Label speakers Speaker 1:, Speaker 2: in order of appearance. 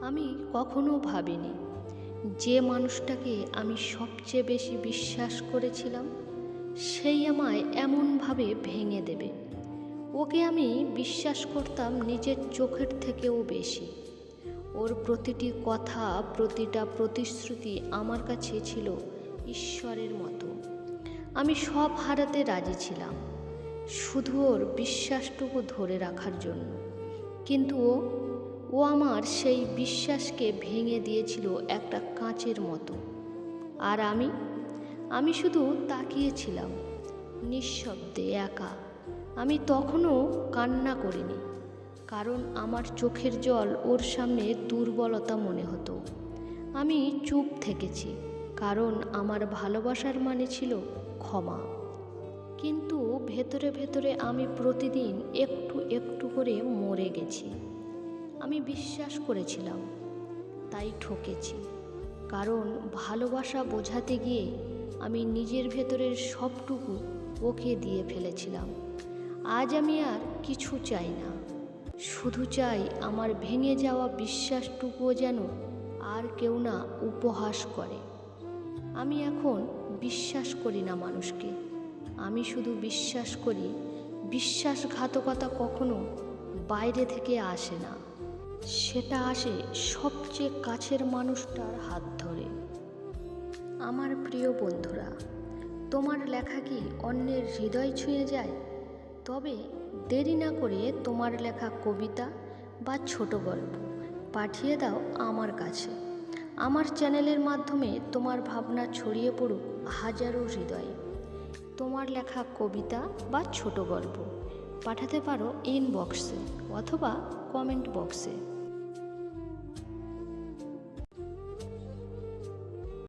Speaker 1: আমি কখনো ভাবিনি যে মানুষটাকে আমি সবচেয়ে বেশি বিশ্বাস করেছিলাম, সেই আমায় এমনভাবে ভেঙে দেবে। ওকে আমি বিশ্বাস করতাম নিজের চোখের থেকেও বেশি। ওর প্রতিটি কথা, প্রতিটা প্রতিশ্রুতি আমার কাছে ছিল ঈশ্বরের মতো। আমি সব হারাতে রাজি ছিলাম, শুধু ওর বিশ্বাসটুকু ধরে রাখার জন্য। কিন্তু ও ও আমার সেই বিশ্বাসকে ভেঙে দিয়েছিল একটা কাঁচের মতো। আর আমি আমি শুধু তাকিয়েছিলাম, নিঃশব্দে একা। আমি তখনও কান্না করিনি, কারণ আমার চোখের জল ওর সামনে দুর্বলতা মনে হতো। আমি চুপ থেকেছি, কারণ আমার ভালোবাসার মানে ছিল ক্ষমা। কিন্তু ভেতরে ভেতরে আমি প্রতিদিন একটু একটু করে মরে গেছি। আমি বিশ্বাস করেছিলাম, তাই ঠকেছি। কারণ ভালোবাসা বোঝাতে গিয়ে আমি নিজের ভেতরের সবটুকু ওকে দিয়ে ফেলেছিলাম। আজ আমি আর কিছু চাই না। শুধু চাই আমার ভেঙে যাওয়া বিশ্বাসটুকুও যেন আর কেউ না উপহাস করে। আমি এখন বিশ্বাস করি না মানুষকে। আমি শুধু বিশ্বাস করি, বিশ্বাসঘাতকতা কখনো বাইরে থেকে আসে না। সেটা আসে সবচেয়ে কাছের মানুষটার হাত ধরে। আমার প্রিয় বন্ধুরা, তোমার লেখা কি অন্যের হৃদয় ছুঁয়ে যায়? তবে দেরি না করে তোমার লেখা কবিতা বা ছোট গল্প পাঠিয়ে দাও আমার কাছে। আমার চ্যানেলের মাধ্যমে তোমার ভাবনা ছড়িয়ে পড়ুক হাজারো হৃদয়ে। তোমার লেখা কবিতা বা ছোট গল্প পাঠাতে পারো ইনবক্সে অথবা কমেন্ট বক্সে